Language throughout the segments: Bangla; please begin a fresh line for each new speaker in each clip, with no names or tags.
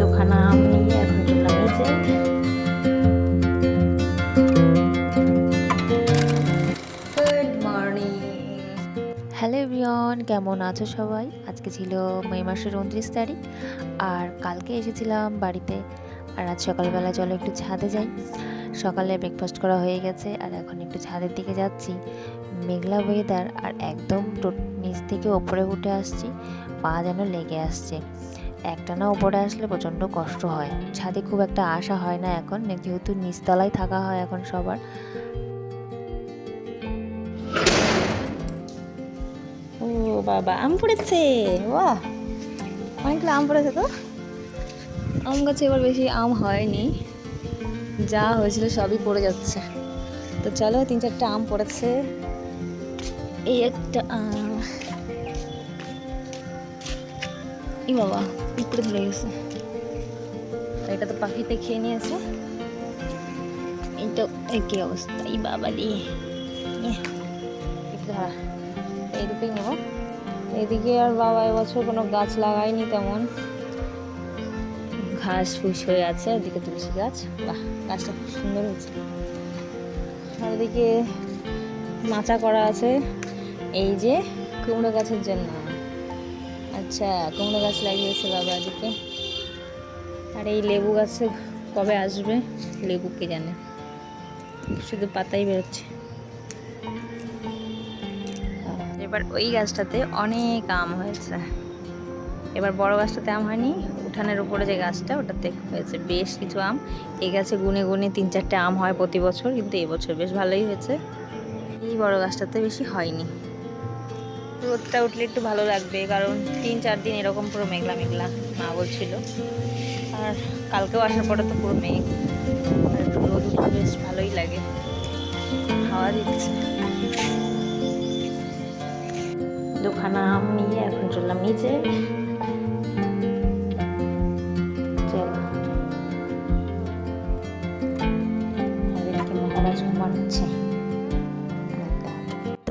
দুখানা আম নিয়ে এখন চললাম নিচে মর্নিং হ্যালো এভরিওয়ান কেমন আছো সবাই? আজকে ছিল মে মাসের উনত্রিশ তারিখ আর কালকে এসেছিলাম বাড়িতে আর আজ সকালবেলা চলো একটু ছাদে যাই। সকালে ব্রেকফাস্ট করা হয়ে গেছে আর এখন একটু ছাদের দিকে যাচ্ছি। মেঘলা ওয়েদার আর একদম নিচ থেকে ওপরে উঠে আসছি পা যেন লেগে আসছে। একটানা ওপরে আসলে প্রচণ্ড কষ্ট হয়। ছাদে খুব একটা আশা হয় না এখন, যেহেতু নিচতলায় থাকা হয় এখন সবার। ও বাবা, আম পড়েছে বাহ অনেকগুলো আম পড়েছে তো? আম গাছে এবার বেশি আম হয়নি। যা হয়েছিল সবই পড়ে যাচ্ছে। তো চলো, তিন চারটা আম পড়েছে। এই একটা আম। ই বাবা উপরে ধরে গেছে এটা তো পাখিতে খেয়ে নিয়েছে এইটা একই অবস্থা এই বাবা দিয়ে ধরা এই নেব এদিকে আর বাবা এবছর কোনো গাছ লাগায়নি তেমন ঘাস ফুস হয়ে আছে ওদিকে তুলসী গাছ বাহ গাছটা খুব সুন্দর হয়েছে আর ওদিকে মাচা করা আছে এই যে কুমড়ো গাছের জন্য আচ্ছা কুমড়ো গাছ লাগিয়েছে বাবা এদিকে। আর এই লেবু গাছে কবে আসবে? লেবু কে জানে? শুধু পাতাই বেরোচ্ছে। এবার ওই গাছটাতে অনেক আম হয়েছে। এবার বড় গাছটাতে আম হয়নি, উঠানের উপরে যে গাছটা, ওটাতে হয়েছে বেশ কিছু আম। এই গাছে গুনে গুনে তিন চারটে আম হয় প্রতি বছর, কিন্তু এবছর বেশ ভালোই হয়েছে। এই বড় গাছটাতে বেশি হয়নি। রোদটা উঠলে একটু ভালো লাগবে, কারণ তিন চার দিন এরকম পুরো মেঘলা মেঘলা, মা বলছিল। আর কালকেও আসার পরে তো পুরো মেঘ রোদ উঠলে বেশ ভালোই লাগে। হাওয়া দিচ্ছে। দুখানা আম নিয়ে এখন চললাম নিচে। চলো। মহারাজ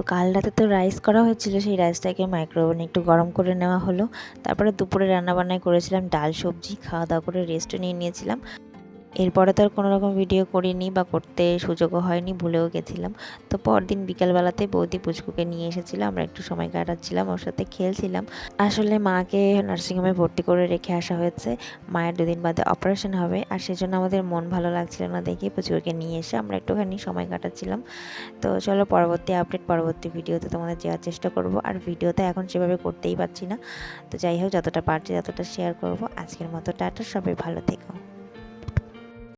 তো কাল রাতে তো রাইস করা হয়েছিল, সেই রাইসটাকে মাইক্রোওভেনে একটু গরম করে নেওয়া হলো। তারপরে দুপুরে রান্নাবান্নায় করেছিলাম ডাল সবজি, খাওয়া দাওয়া করে রেস্টও নিয়ে নিয়েছিলাম। এরপরে তো আর কোনো রকম ভিডিও করিনি বা করতে সুযোগও হয়নি, ভুলেও গেছিলাম। তো পরদিন বিকালবেলাতে বৌদি পুচকুকে নিয়ে এসেছিল, আমরা একটু সময় কাটাচ্ছিলাম, ওর সাথে খেলছিলাম। আসলে মাকে নার্সিংহোমে ভর্তি করে রেখে আসা হয়েছে, মায়ের দুদিন বাদে অপারেশন হবে, আর সেজন্য আমাদের মন ভালো লাগছিল না দেখে পুচকুকে নিয়ে এসে আমরা একটুখানি সময় কাটাচ্ছিলাম। তো চলো পরবর্তী আপডেট পরবর্তী ভিডিওতে তোমাদের দেওয়ার চেষ্টা করব, আর ভিডিওতে এখন সেভাবে করতেই পারছি না। তো যাই হোক, যতটা পারছি ততটা শেয়ার করব। আজকের মতো টাটা, সবাই ভালো থেকো।